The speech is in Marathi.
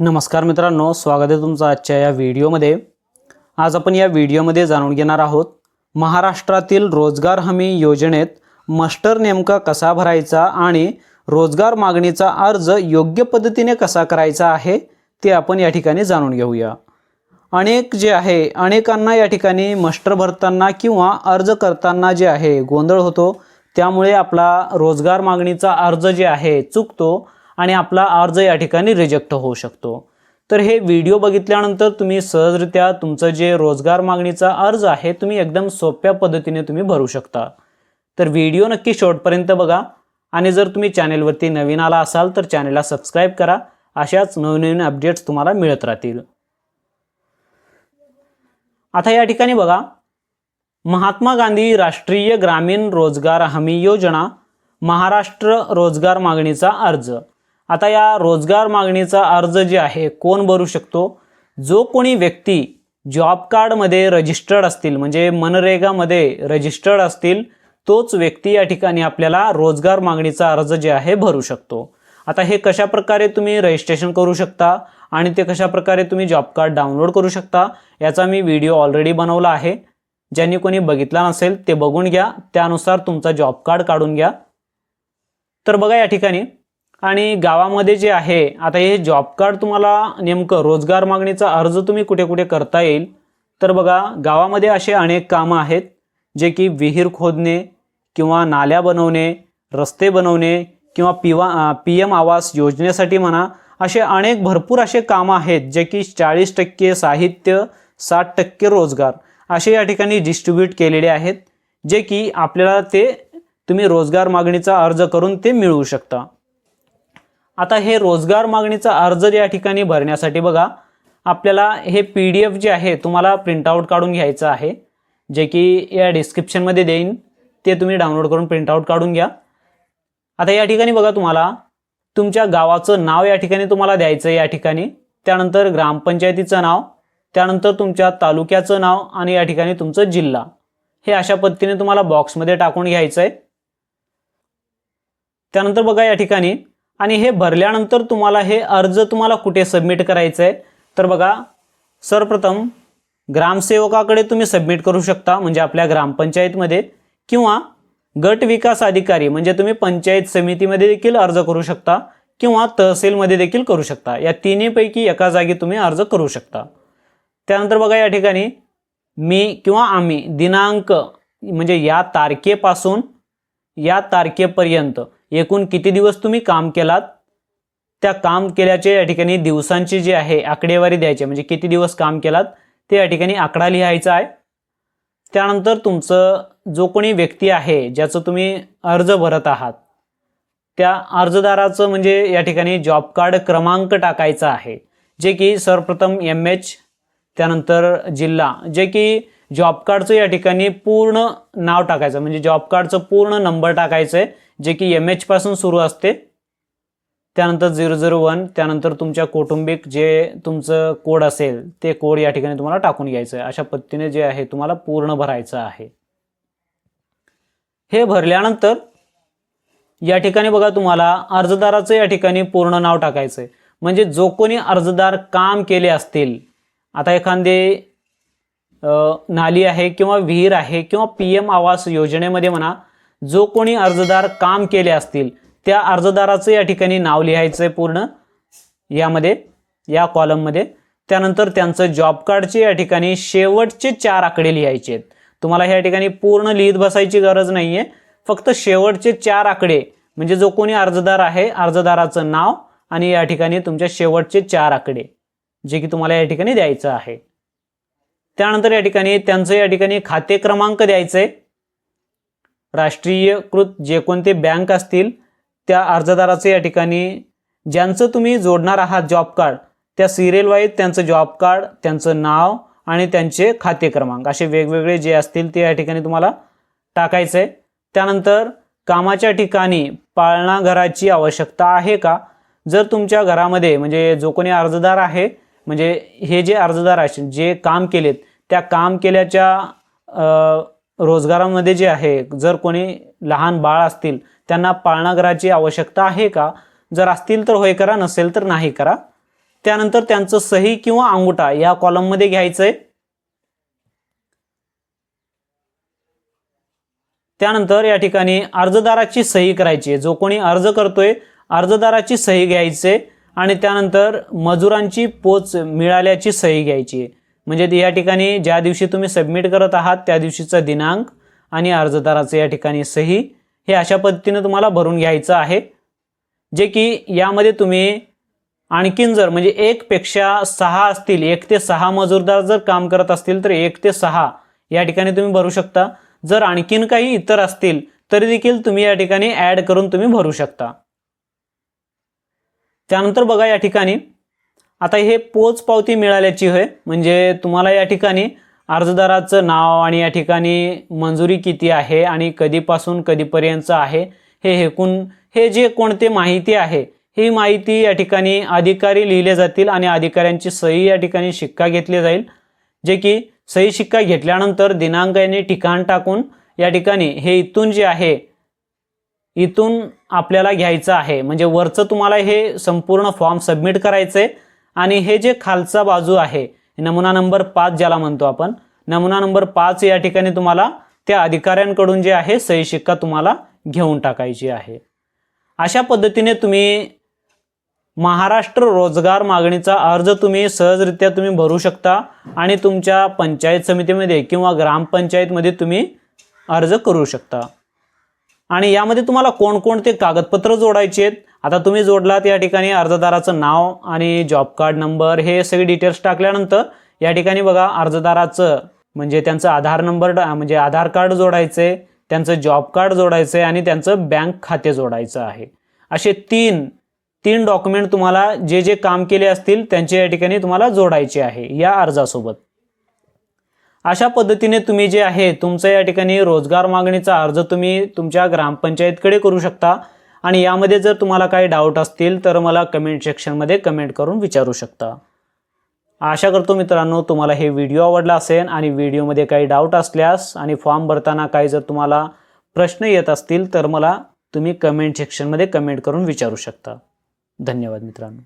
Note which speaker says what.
Speaker 1: नमस्कार मित्रांनो स्वागत आहे तुमचं आजच्या या व्हिडिओमध्ये. आज आपण या व्हिडिओमध्ये जाणून घेणार आहोत महाराष्ट्रातील रोजगार हमी योजनेत मस्टर नेमका कसा भरायचा आणि रोजगार मागणीचा अर्ज योग्य पद्धतीने कसा करायचा आहे ते आपण या ठिकाणी जाणून घेऊया. अनेक जे आहे अनेकांना या ठिकाणी मस्टर भरताना किंवा अर्ज करताना जे आहे गोंधळ होतो. त्यामुळे आपला रोजगार मागणीचा अर्ज जे आहे चुकतो. आणि आपला अर्ज या ठिकाणी रिजेक्ट होऊ शकतो. तर हे व्हिडिओ बघितल्यानंतर तुम्ही सहजरित्या तुमचं जे रोजगार मागणीचा अर्ज आहे तुम्ही एकदम सोप्या पद्धतीने तुम्ही भरू शकता. तर व्हिडिओ नक्की शेवटपर्यंत बघा. आणि जर तुम्ही चॅनेलवरती नवीन आला असाल तर चॅनेलला सबस्क्राईब करा. अशाच नवनवीन अपडेट्स तुम्हाला मिळत राहतील. आता या ठिकाणी बघा. महात्मा गांधी राष्ट्रीय ग्रामीण रोजगार हमी योजना महाराष्ट्र रोजगार मागणीचा अर्ज. आता या रोजगार मागणीचा अर्ज जे आहे कोण भरू शकतो? जो कोणी व्यक्ती जॉब कार्डमध्ये रजिस्टर्ड असतील म्हणजे मनरेगामध्ये रजिस्टर्ड असतील तोच व्यक्ती या ठिकाणी आपल्याला रोजगार मागणीचा अर्ज जे आहे भरू शकतो. आता हे कशा प्रकारे तुम्ही रजिस्ट्रेशन करू शकता आणि ते कशा प्रकारे तुम्ही जॉब कार्ड डाउनलोड करू शकता याचा मी व्हिडिओ ऑलरेडी बनवला आहे. ज्यांनी कोणी बघितला नसेल ते बघून घ्या. त्यानुसार तुमचा जॉब कार्ड काढून घ्या. तर बघा या ठिकाणी आणि गावामध्ये जे आहे आता हे जॉब कार्ड तुम्हाला नेमकं रोजगार मागणीचा अर्ज तुम्ही कुठे कुठे करता येईल? तर बघा गावामध्ये असे अनेक कामं आहेत जे की विहीर खोदणे किंवा नाल्या बनवणे रस्ते बनवणे किंवा पिवा पी एम आवास योजनेसाठी म्हणा असे अनेक भरपूर असे कामं आहेत जे की चाळीस टक्के साहित्य साठ टक्के रोजगार असे या ठिकाणी डिस्ट्रीब्यूट केलेले आहेत जे की आपल्याला ते तुम्ही रोजगार मागणीचा अर्ज करून ते मिळवू शकता. आता हे रोजगार मागणीचा अर्ज या ठिकाणी भरण्यासाठी बघा आपल्याला हे पी डी एफ जे आहे तुम्हाला प्रिंटआउट काढून घ्यायचं आहे. जे की या डिस्क्रिप्शनमध्ये देईन ते तुम्ही डाउनलोड करून प्रिंटआउट काढून घ्या. आता या ठिकाणी बघा तुम्हाला तुमच्या गावाचं नाव या ठिकाणी तुम्हाला द्यायचं आहे या ठिकाणी. त्यानंतर ग्रामपंचायतीचं नाव त्यानंतर तुमच्या तालुक्याचं नाव आणि या ठिकाणी तुमचं जिल्हा. हे अशा पद्धतीने तुम्हाला बॉक्समध्ये टाकून घ्यायचं आहे त्यानंतर बघा या ठिकाणी आणि हे भरल्यानंतर तुम्हाला हे अर्ज तुम्हाला कुठे सबमिट करायचं आहे तर बघा सर्वप्रथम ग्रामसेवकाकडे तुम्ही सबमिट करू शकता म्हणजे आपल्या ग्रामपंचायतमध्ये किंवा गट विकास अधिकारी म्हणजे तुम्ही पंचायत समितीमध्ये देखील अर्ज करू शकता किंवा तहसीलमध्ये देखील करू शकता. या तिन्हीपैकी एका जागी तुम्ही अर्ज करू शकता. त्यानंतर बघा या ठिकाणी मी किंवा आम्ही दिनांक म्हणजे या तारखेपासून या तारखेपर्यंत एकूण किती दिवस तुम्ही काम केलात? त्या काम केल्याचे या ठिकाणी दिवसांची जी आहे आकडेवारी द्यायची. म्हणजे किती दिवस काम केलात? ते या ठिकाणी आकडा लिहायचा आहे. त्यानंतर तुमचं जो कोणी व्यक्ती आहे ज्याचं तुम्ही अर्ज भरत आहात त्या अर्जदाराचं म्हणजे या ठिकाणी जॉब कार्ड क्रमांक टाकायचा आहे. जे की सर्वप्रथम एम एच त्यानंतर जिल्हा. जे की जॉब कार्डचं या ठिकाणी पूर्ण नाव टाकायचं. म्हणजे जॉब कार्डचं पूर्ण नंबर टाकायचं. आहे जे की एम एचपासून सुरू असते. त्यानंतर झिरो झिरो वन त्यानंतर तुमच्या कौटुंबिक जे तुमचं कोड असेल ते कोड या ठिकाणी तुम्हाला टाकून घ्यायचं आहे. अशा पद्धतीने जे आहे तुम्हाला पूर्ण भरायचं आहे. हे भरल्यानंतर या ठिकाणी बघा तुम्हाला अर्जदाराचं या ठिकाणी पूर्ण नाव टाकायचं आहे. म्हणजे जो कोणी अर्जदार काम केले असतील आता एखादे नाली आहे किंवा विहीर आहे किंवा पी एम आवास योजनेमध्ये म्हणा जो कोणी अर्जदार काम केले असतील त्या अर्जदाराचं या ठिकाणी नाव लिहायचं आहे पूर्ण. यामध्ये या कॉलममध्ये त्यानंतर त्यांचं जॉब कार्डचे या ठिकाणी शेवटचे चार आकडे लिहायचे आहेत. तुम्हाला ह्या ठिकाणी पूर्ण लिहित बसायची गरज नाही आहे फक्त शेवटचे चार आकडे म्हणजे जो कोणी अर्जदार आहे अर्जदाराचं नाव आणि या ठिकाणी तुमच्या शेवटचे चार आकडे जे की तुम्हाला या ठिकाणी द्यायचं आहे. त्यानंतर या ठिकाणी त्यांचं या ठिकाणी खाते क्रमांक द्यायचं आहे राष्ट्रीयकृत जे कोणते बँक असतील त्या अर्जदाराचे या ठिकाणी ज्यांचं तुम्ही जोडणार आहात जॉब कार्ड त्या सिरियल वाईज त्यांचं जॉब कार्ड त्यांचं नाव आणि त्यांचे खाते क्रमांक असे वेगवेगळे जे असतील ते या ठिकाणी तुम्हाला टाकायचं. आहे त्यानंतर कामाच्या ठिकाणी पाळणाघराची आवश्यकता आहे का? जर तुमच्या घरामध्ये म्हणजे जो कोणी अर्जदार आहे म्हणजे हे जे अर्जदार असे जे काम केलेत त्या काम केल्याच्या रोजगारामध्ये जे आहे जर कोणी लहान बाळ असतील त्यांना पाळणाघराची आवश्यकता आहे का? जर असतील तर होय करा नसेल तर नाही करा. त्यानंतर त्यांचं सही किंवा अंगुठा या कॉलममध्ये घ्यायचं आहे त्यानंतर या ठिकाणी अर्जदाराची सही करायची आहे. जो कोणी अर्ज करतोय अर्जदाराची सही घ्यायची आहे आणि त्यानंतर मजुरांची पोच मिळाल्याची सही घ्यायची आहे. म्हणजे या ठिकाणी ज्या दिवशी तुम्ही सबमिट करत आहात त्या दिवशीचा दिनांक आणि अर्जदाराचं या ठिकाणी सही हे अशा पद्धतीने तुम्हाला भरून घ्यायचं आहे जे की यामध्ये तुम्ही आणखीन जर म्हणजे एकपेक्षा सहा असतील एक ते सहा मजूरदार जर काम करत असतील तर एक ते सहा या ठिकाणी तुम्ही भरू शकता. जर आणखीन काही इतर असतील तरी देखील तुम्ही या ठिकाणी ॲड करून तुम्ही भरू शकता. त्यानंतर बघा या ठिकाणी आता हे पोच पावती मिळाल्याची होय. म्हणजे तुम्हाला या ठिकाणी अर्जदाराचं नाव आणि या ठिकाणी मंजुरी किती आहे आणि कधीपासून कधीपर्यंतचं आहे हे हेकून हे जे कोणते माहिती आहे ही माहिती या ठिकाणी अधिकारी लिहिले जातील आणि अधिकाऱ्यांची सही या ठिकाणी शिक्का घेतली जाईल. जे की सही शिक्का घेतल्यानंतर दिनांक याने ठिकाण टाकून या ठिकाणी हे इथून जे आहे इथून आपल्याला घ्यायचं आहे. म्हणजे वरचं तुम्हाला हे संपूर्ण फॉर्म सबमिट करायचं आहे आणि हे जे खालचा बाजू आहे नमुना नंबर पाच ज्याला म्हणतो आपण नमुना नंबर पाच या ठिकाणी तुम्हाला त्या अधिकाऱ्यांकडून जे आहे सही शिक्का तुम्हाला घेऊन टाकायची आहे. अशा पद्धतीने तुम्ही महाराष्ट्र रोजगार मागणीचा अर्ज तुम्ही सहजरित्या तुम्ही भरू शकता आणि तुमच्या पंचायत समितीमध्ये किंवा ग्रामपंचायतमध्ये तुम्ही अर्ज करू शकता. आणि यामध्ये तुम्हाला कोणकोणते कागदपत्र जोडायचे आहेत आता तुम्ही जोडलात या ठिकाणी अर्जदाराचं नाव आणि जॉब कार्ड नंबर हे सगळे डिटेल्स टाकल्यानंतर या ठिकाणी बघा अर्जदाराचं म्हणजे त्यांचं आधार नंबर म्हणजे आधार कार्ड जोडायचे त्यांचं जॉब कार्ड जोडायचं आहे आणि त्यांचं बँक खाते जोडायचं आहे. असे तीन तीन डॉक्युमेंट तुम्हाला जे जे काम केले असतील त्यांचे या ठिकाणी तुम्हाला जोडायचे आहे या अर्जासोबत. अशा पद्धतीने तुम्ही जे आहे तुमचं या ठिकाणी रोजगार मागणीचा अर्ज तुम्ही तुमच्या ग्रामपंचायतकडे करू शकता. आणि यामध्ये जर तुम्हाला काही डाऊट असतील तर मला कमेंट सेक्शनमध्ये कमेंट करून विचारू शकता. आशा करतो मित्रांनो तुम्हाला हे व्हिडिओ आवडला असेल आणि व्हिडिओमध्ये काही डाऊट असल्यास आणि फॉर्म भरताना काही जर तुम्हाला प्रश्न येत असतील तर मला तुम्ही कमेंट सेक्शनमध्ये कमेंट करून विचारू शकता. धन्यवाद मित्रांनो.